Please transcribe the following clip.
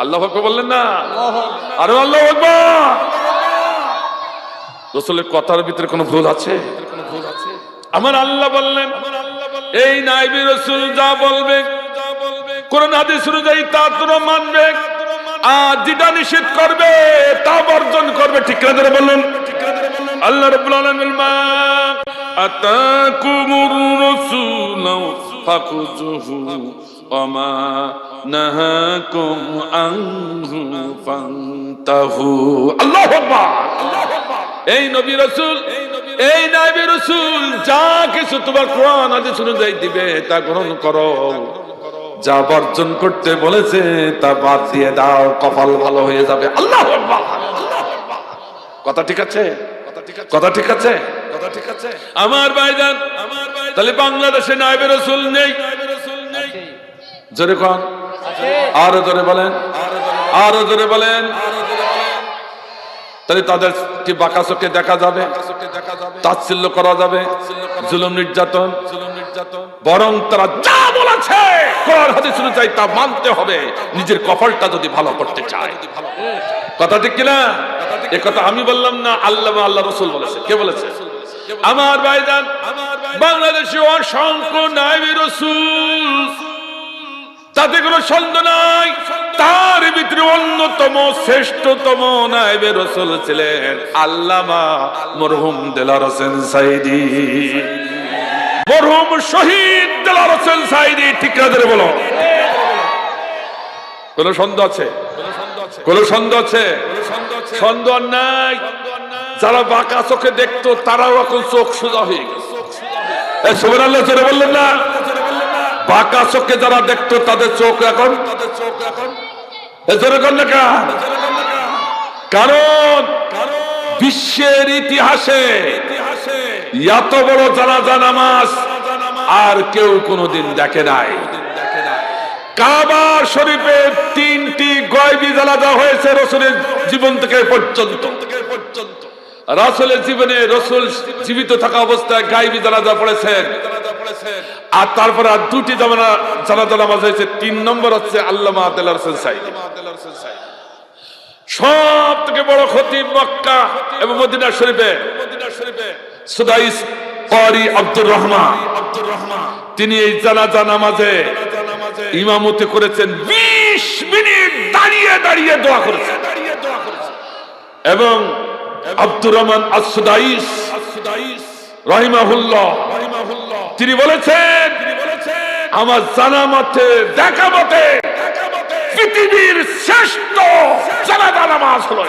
আল্লাহ আকবার বললেন না? আরও আল্লাহ আকবার। রসুলের কথার ভিতরে কোনো ভুল আছে? আমার আল্লাহ বললেন এই নাইবি রসুল যা বলবে কোন হাদিস অনুযায়ী তা তোরা মানবে আর যেটা নিষেধ করবে তা বর্জন করবে। ঠিক করে ধরে বললেন আল্লাহ রাব্বুল আলামিন মা আতাকুমুর রাসূল ফাকুজুহু ওমা নাহাকুম আনহু ফান্তাহু। আল্লাহু আকবার এই নবী রাসূল এই নবী রাসূল যা কিছু তোমার কোরআন হাদিস অনুযায়ী দিবে তা গ্রহণ করো। যা বর্জন করতে বলেছে তা বাদ দিয়ে দাও কপাল ভালো হয়ে যাবে। আল্লাহ কথা ঠিক আছে? কথা ঠিক আছে? কথা ঠিক আছে। আমার ভাইজান আমার তাহলে বাংলাদেশে নাইবে রসুল নেই। জোরে কন। আরও জোরে বলেন। আরও জোরে বলেন। তাহলে তাদের কি বাঁকা চোখে দেখা যাবে? তাচ্ছিল্য করা যাবে? জুলুম নির্যাতন? বরং তারা যা বলেছে তা মানতে হবে। নিজের কপালটা যদি ভালো করতে চায়। কথা ঠিক কিনা? এ কথা আমি বললাম না আল্লাহ আল্লাহ রসুল বলেছে। কে বলেছে? আমার ভাইজান, বাংলাদেশে অসংখ্য নাইবি রসুল। তাতে কোনো সন্দেহ নাই। তার ভিতরে অন্যতম, শ্রেষ্ঠতম নাইবে রসুল ছিলেন আল্লামা মরহুম দেলার হোসেন সাইদি। মরহুম শহীদ দেলার হোসেন সাইদি, ঠিক করে বলো? কোন সন্দেহ আছে? কোন সন্দেহ আছে? সন্দেহ নাই। যারা বাঁকা চোখে দেখতো, তারাও এখন চোখ সোজা হয়ে গেছে। সুবহানাল্লাহ, জোরে বললেন না? বাঁকা চোখে যারা দেখতো তাদের চোখ এখন? এ জোরে কর না কেন? কারণ বিশ্বের ইতিহাসে এত বড় জানাজা নামাজ আর কেউ কোনোদিন দেখে নাই। কাবার শরীফে তিনটি গয়বি জানাজা হয়েছে রসুলের জীবন থেকে পর্যন্ত। রাসুলের জীবনে রসুল জীবিত থাকা অবস্থায় গাইবি জানাজা পড়েছেন। আর তারপরে আর দুটি জামানা জানাজা নামাজ হয়েছে। তিন নম্বর হচ্ছে আল্লামা আদেলার হোসেন সাইদ। সব থেকে বড় ক্ষতি মক্কা এবং মদিনা শরীফে। সুদাইস কারি আব্দুর রহমান। Abdur Rahman. তিনি এই জানাজা নামাজে ইমামতি করেছেন। 20 মিনিট দাঁড়িয়ে দাঁড়িয়ে দোয়া করেছেন। এবং আব্দুর রহমান আসুদাইস রহিমাহুল্লাহ তিনি বলেছেন আমার জানা মতে দেখা মতে পৃথিবীর শ্রেষ্ঠ জানাজা নামাজ হলো।